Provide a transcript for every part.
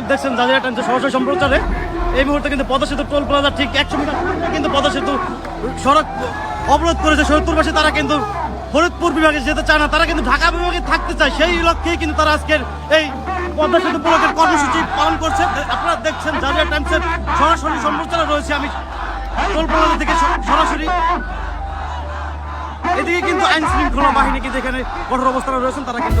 দর্শক দেখছেন যাদের টাইমসের সরাসরি সম্প্রচারে। এই মুহূর্তে কিন্তু পদ্মা সেতু টোল প্লাজা ঠিক একশো মিটার কিন্তু পদ্মা সেতু সড়ক অবরোধ করেছে সৈয়দপুরবাসী তারা কিন্তু ফরিদপুর বিভাগে যেতে চায় না, তারা কিন্তু ঢাকা বিভাগে থাকতে চায়। সেই লক্ষ্যেই কিন্তু তারা আজকের এই পদ্মা সেতু ব্লকের কর্মসূচি পালন করছে। আপনারা দেখছেন জাজিরা টাইমসের সরাসরি সম্প্রচারে রয়েছে আমি টোল প্লাজা থেকে সরাসরি। এদিকে কিন্তু আইন শৃঙ্খলা বাহিনী কিন্তু এখানে কঠোর অবস্থানে রয়েছেন, তারা কিন্তু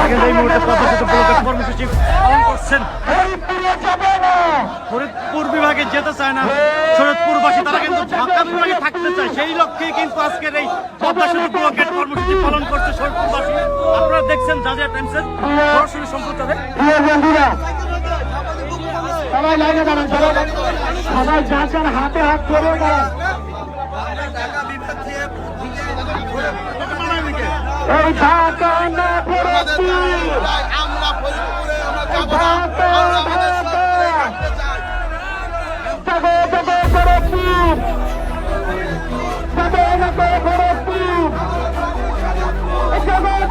কিন্তু এই ফরিদপুর বিভাগে যেতে চায় না। শরৎপুরবাসী, তারা কিন্তু ঢাকা বিভাগে থাকতে চায়। সেই লক্ষ্যে কিন্তু আজকের এই পদ্মা সেতু ব্লকের কর্মসূচি পালন করছে শরৎপুরবাসী। আপনারা দেখছেন জাজিয়া টাইমসের সরাসরি সম্প্রচারে। সবাই লাইনে দাঁড়ান, সবাই সবাই যার যার হাতে হাত ধরে দাঁড়ান। এই ঢাকা না আমরা ফরিদপুরে। আমরা যাব না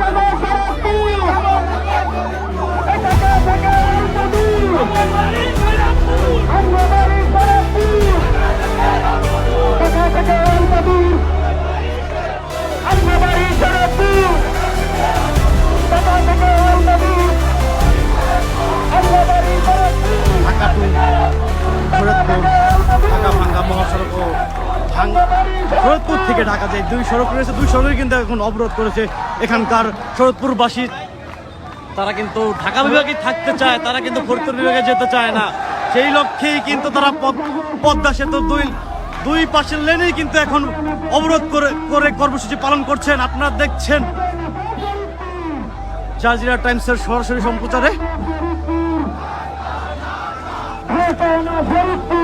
ফরিদপুর থেকে ঢাকা যায়। দুই সড়ক রয়েছে, দুই সড়কই কিন্তু এখন অবরোধ করেছে এখানকার শরৎপুরবাসী তারা কিন্তু ঢাকা বিভাগে থাকতে চায়, তারা কিন্তু ফরিদপুর বিভাগে যেতে চায় না। সেই লক্ষ্যেই কিন্তু তারা পদ- পদ্মা সেতু দুই দুই পাশের লেনেই কিন্তু এখন অবরোধ করে করে কর্মসূচি পালন করছেন। আপনারা দেখছেন। জাজিরা টাইমসের সরাসরি সম্প্রচারে।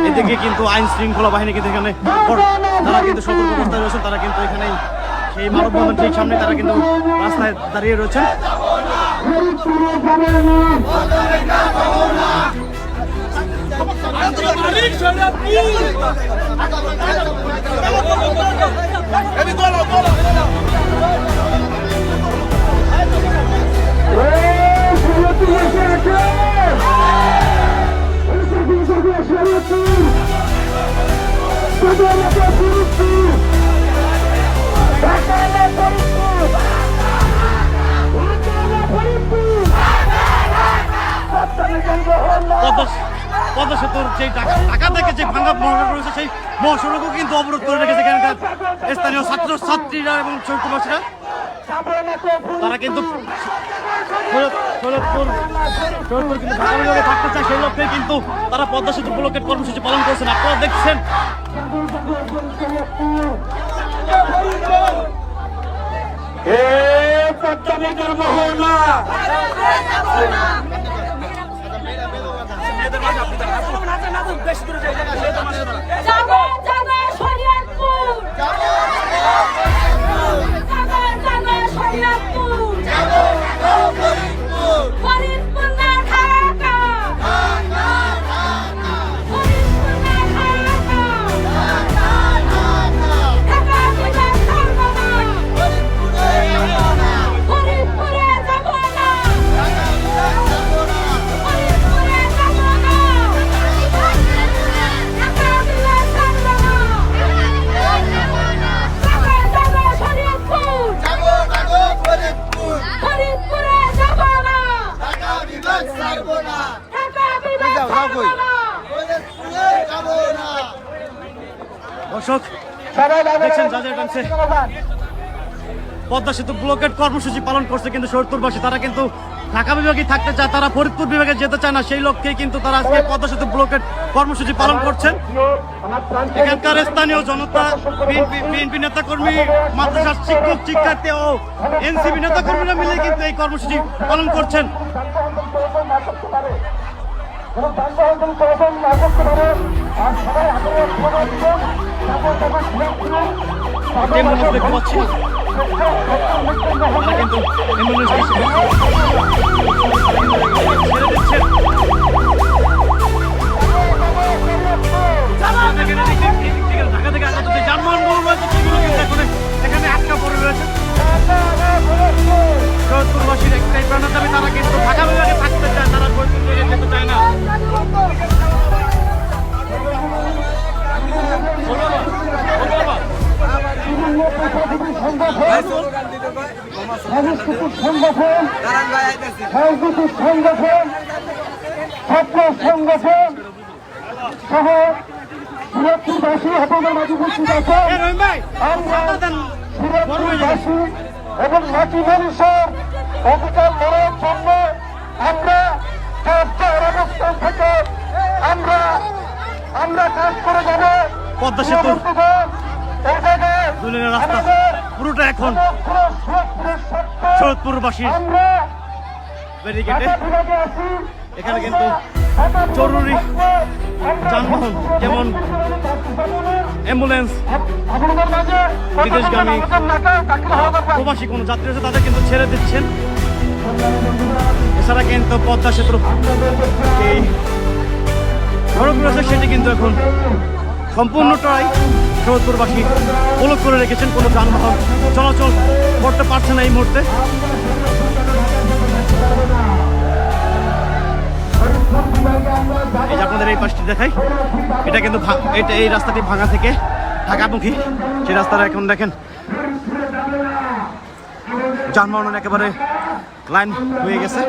এদিকে কিন্তু আইন শৃঙ্খলা বাহিনী কিন্তু এখানে তারা কিন্তু সতর্ক অবস্থায় রয়েছেন তারা কিন্তু এখানে সেই মানববন্ধন ঠিক সামনে তারা কিন্তু রাস্তায় দাঁড়িয়ে রয়েছেন পদ্মা পদ্মা সেতুর যে ঢাকা থেকে যে ভাঙ্গা মহাসড়ক রয়েছে, সেই ছাত্রীরা এবং চৌকবাসীরা তারা কিন্তু কিন্তু ঢাকা বিভাগে থাকতে চায় সেই লক্ষ্যে কিন্তু তারা পদ্মা সেতু ব্লকের কর্মসূচি পালন করছেন আপনারা দেখছেন? শরীয়তপুর জাগো জাজিরা পদ্মা সেতু ব্লকেট কর্মসূচি পালন করছে কিন্তু শরৎপুরবাসী তারা কিন্তু ঢাকা বিভাগে থাকতে চায়, তারা ফরিদপুর বিভাগে যেতে চায় না, সেই লক্ষ্যে কিন্তু তারা আজকে পদ্মা সেতু ব্লকেট কর্মসূচি পালন করছেন। এখানকার স্থানীয় জনতা, বিএনপি নেতা কর্মী মাদ্রাসার শিক্ষক, শিক্ষার্থী ও এনসিপি নেতা কর্মীরা মিলে কিন্তু এই কর্মসূচি পালন করছেন। কোনো যানবাহন চলাচল না করতে পারে। আর সবাই আগ্রহ খবর দিবেন তারপর তারপর ঘুরে ঘুরে অ্যাম্বুলেন্স দেখতে পাচ্ছি। তারা কিন্তু অ্যাম্বুলেন্স ছেড়ে দিচ্ছেন এখানে আটকা পড়ে রয়েছে সৈয়দপুরবাসীর একটাই প্রাণের তারা কিন্তু ঢাকা সাংস্কৃতিক সংগঠন সাংস্কৃতিক সংগঠন ছাত্র সংগঠন সহ সিরাজপুরবাসী আপনাদের মাঝে উপস্থিত আছেন আমরা হয়ে এবং মাটি মানুষের অধিকার জন্য আমরা চর্চার অবস্থান থেকে আমরা আমরা কাজ করে যাব। পদ্মা সেতু। এই জায়গায় পুরোটা এখন আমরা ব্যারিকেডে। এখানে কিন্তু জরুরি যানবাহন যেমন অ্যাম্বুলেন্স বিদেশগামী প্রবাসী কোনো যাত্রী আছে তাদের কিন্তু ছেড়ে দিচ্ছেন। এছাড়া কিন্তু পদ্মা সেতুর এই সড়ক রয়েছে সেটি কিন্তু এখন সম্পূর্ণটাই সৈয়দপুরবাসী ব্লক করে রেখেছেন কোনো যানবাহন চলাচল করতে পারছে না এই মুহূর্তে। এই যে আপনাদের এই পাশটি দেখাই, এটা কিন্তু এটা এই রাস্তাটি ভাঙা থেকে ঢাকামুখী। সেই রাস্তাটা এখন দেখেন যানবাহন একেবারে লাইন হয়ে গেছে।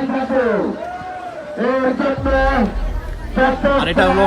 আর এটা হলো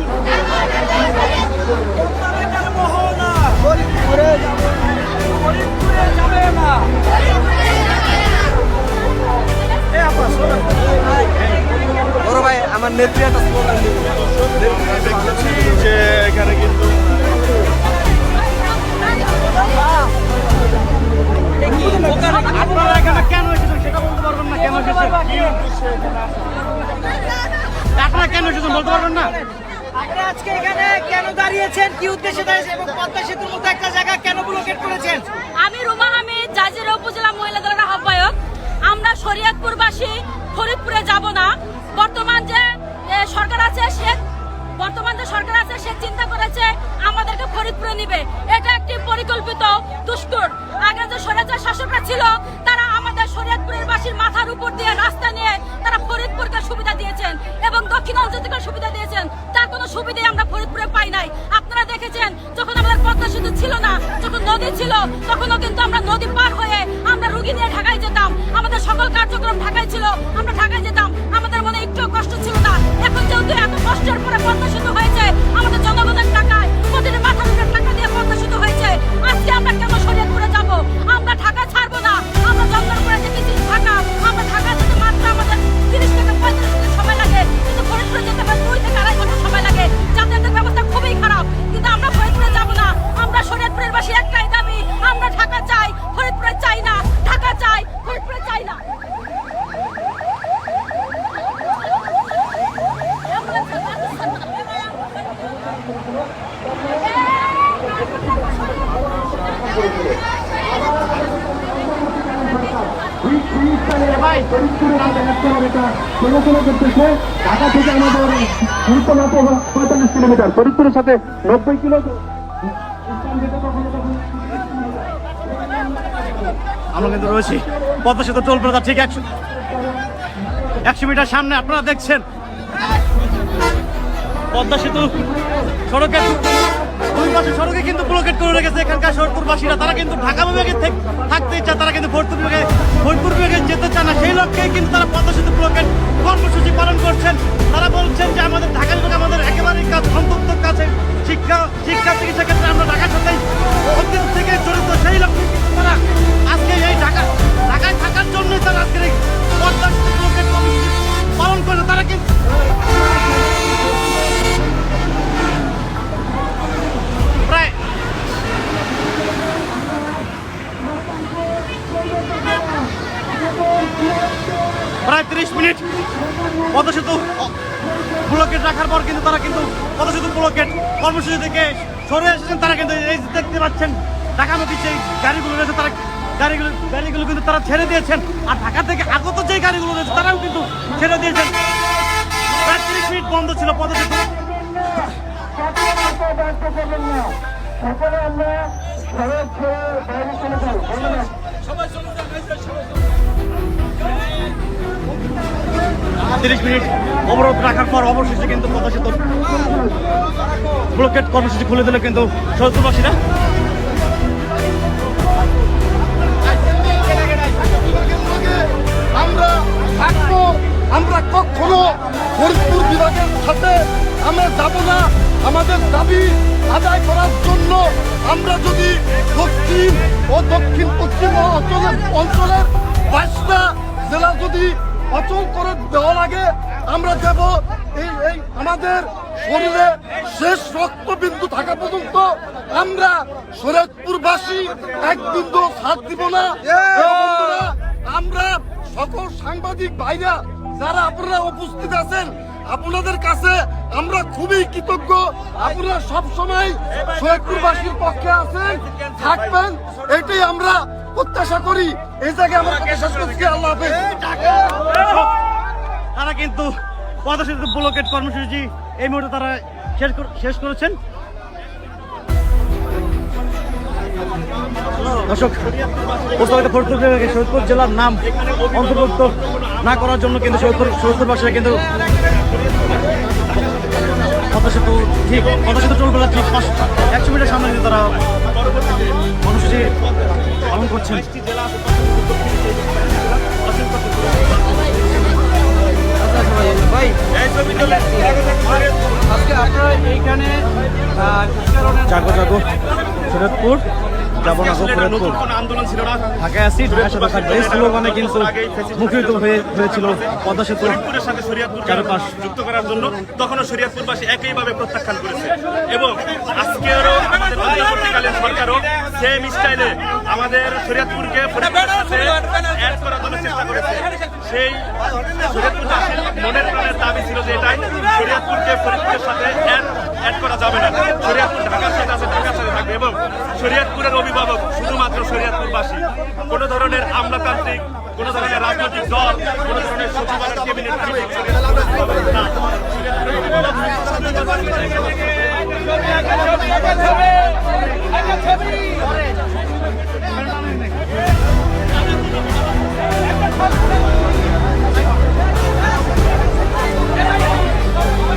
বড় ভাই আমার নেত্রী একটা স্লোগান যে এখানে কিন্তু করেছেন? আমি রুমা হামিদ, জাজিরা উপজেলা মহিলা দলের আহ্বায়ক। আমরা শরীয়তপুরবাসী ফরিদপুরে যাব না। বর্তমান যে সরকার আছে, সে বর্তমান যে সরকার আছে, সে চিন্তা করেছে আমাদেরকে ফরিদপুরে নিবে। এটা একটি পরিকল্পিত দুষ্কর। আগে যে স্বৈরাচার শাসকরা ছিল আমাদের শরীয়তপুরের বাসীর মাথার উপর দিয়ে রাস্তা নিয়ে তারা ফরিদপুরকে সুবিধা দিয়েছেন এবং দক্ষিণাঞ্চল থেকে সুবিধা দিয়েছেন। তার কোনো সুবিধাই আমরা ফরিদপুরে পাই নাই। আপনারা দেখেছেন, যখন আমাদের পদ্মা সেতু ছিল না, যখন নদী ছিল, তখনও কিন্তু আমরা নদী পার হয়ে আমরা রুগী নিয়ে ঢাকায় যেতাম। আমাদের সকল কার্যক্রম ঢাকায় ছিল, আমরা ঢাকায় যেতাম। আমাদের মনে একটু কষ্ট ছিল না। এখন আমাদের কিলোমিটার। আমরা কিন্তু রয়েছি পদ্মা সেতু টোল প্লাজা, ঠিক একশো একশো মিটার সামনে, আপনারা দেখছেন। পদ্মা সেতু সড়কের চতুর্মাসী সড়কে কিন্তু ব্লকেট করে রেখেছে এখানকার সত্তরবাসীরা তারা কিন্তু ঢাকা বিভাগে থাকতে চায় তারা কিন্তু ফরিদপুর বিভাগে ফরিদপুর বিভাগে যেতে চায় না। সেই লক্ষ্যেই কিন্তু তারা পদ্মা সেতু ব্লকেট কর্মসূচি পালন করছেন। তারা বলছেন যে আমাদের ঢাকা বিভাগ আমাদের একেবারেই কাজ অন্তত কাছে শিক্ষা শিক্ষা চিকিৎসা ক্ষেত্রে আমরা ঢাকার সাথেই থেকে জড়িত। সেই লক্ষ্যে কিন্তু তারা আজকে এই ঢাকা ঢাকায় পাচ্ছেন। ঢাকামুখী যে গাড়িগুলো রয়েছে তারা গাড়িগুলো গাড়িগুলো কিন্তু তারা ছেড়ে দিয়েছেন। আর ঢাকা থেকে আগত যে গাড়িগুলো রয়েছে তারাও কিন্তু ছেড়ে দিয়েছেন। প্রায় তিরিশ মিনিট বন্ধ ছিল ধন্যবাদ তিরিশ মিনিট অবরোধ রাখার পর অবশেষে কিন্তু সেতু ব্লকেট কর্মসূচি খুলে দিল কিন্তু সৌদবাসীরা অঞ্চলের অঞ্চলের বাইশটা জেলা যদি অচল করে দেওয়া লাগে আমরা দেব এই এই আমাদের শরীরে শেষ রক্তবিন্দু থাকা পর্যন্ত আমরা শরীয়তপুরবাসী এক বিন্দু ছাড় দিব না। আমরা সকল সাংবাদিক ভাইরা যারা আপনারা উপস্থিত আছেন আপনাদের কাছে আমরা খুবই কৃতজ্ঞ। আপনারা সব সময় সৈয়দপুরবাসীর পক্ষে আছেন থাকবেন এটাই আমরা প্রত্যাশা করি। এই জায়গায় আমরা শেষ করছি। আল্লাহ হাফেজ। তারা কিন্তু পদসেতু ব্লকেট কর্মসূচি এই মুহূর্তে তারা শেষ করেছেন। দর্শক প্রস্তাবিত ফরিদপুর বিভাগে সৈয়দপুর জেলার নাম অন্তর্ভুক্ত না করার জন্য কিন্তু সৈয়দপুর সৈয়দপুরবাসীরা কিন্তু পদ্মা সেতু ঠিক পদ্মা সেতু চলবে ঠিক একশো মিটার সামনে কিন্তু তারা কর্মসূচি পালন করছেন। ভাই আজকে আপনারা এইখানে জাগো জাগো। শরৎপুর যাব না ফরিদপুর ঢাকায় ঢাকার সাথে থাকবে। এই স্লোগানে কিন্তু মুখরিত হয়েছিল পদ্মা সেতু সাথে চারপাশ। যুক্ত করার জন্য। তখনও শরীয়তপুরবাসী একইভাবে প্রত্যাখ্যান করেছে। এবং আজকেরও আমাদের অন্তর্বর্তীকালীন সরকারও সেম স্টাইলে আমাদের শরীয়তপুরকে অ্যাড করার জন্য চেষ্টা করেছে। সেই মনের প্রাণের দাবি ছিল যে এটাই। শরীয়তপুরকে ফরিদপুরের সাথে অ্যাড করা যাবে না। শরীয়তপুর ঢাকার এবং শরীয়তপুরের অভিভাবক, শুধুমাত্র শরীয়তপুরবাসী। কোনো ধরনের আমলাতান্ত্রিক, কোনো ধরনের রাজনৈতিক দল, কোনো ধরনের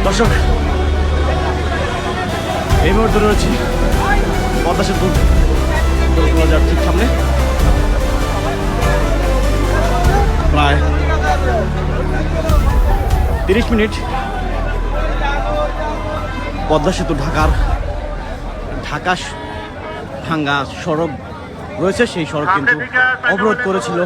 দর্শক, এই মুহূর্তে রয়েছি পদ্মা সেতু দোলতলা ঠিক সামনে। প্রায় তিরিশ মিনিট পদ্মা সেতু ঢাকার ঢাকা ভাঙ্গা সড়ক রয়েছে, সেই সড়ক কিন্তু অবরোধ করেছিল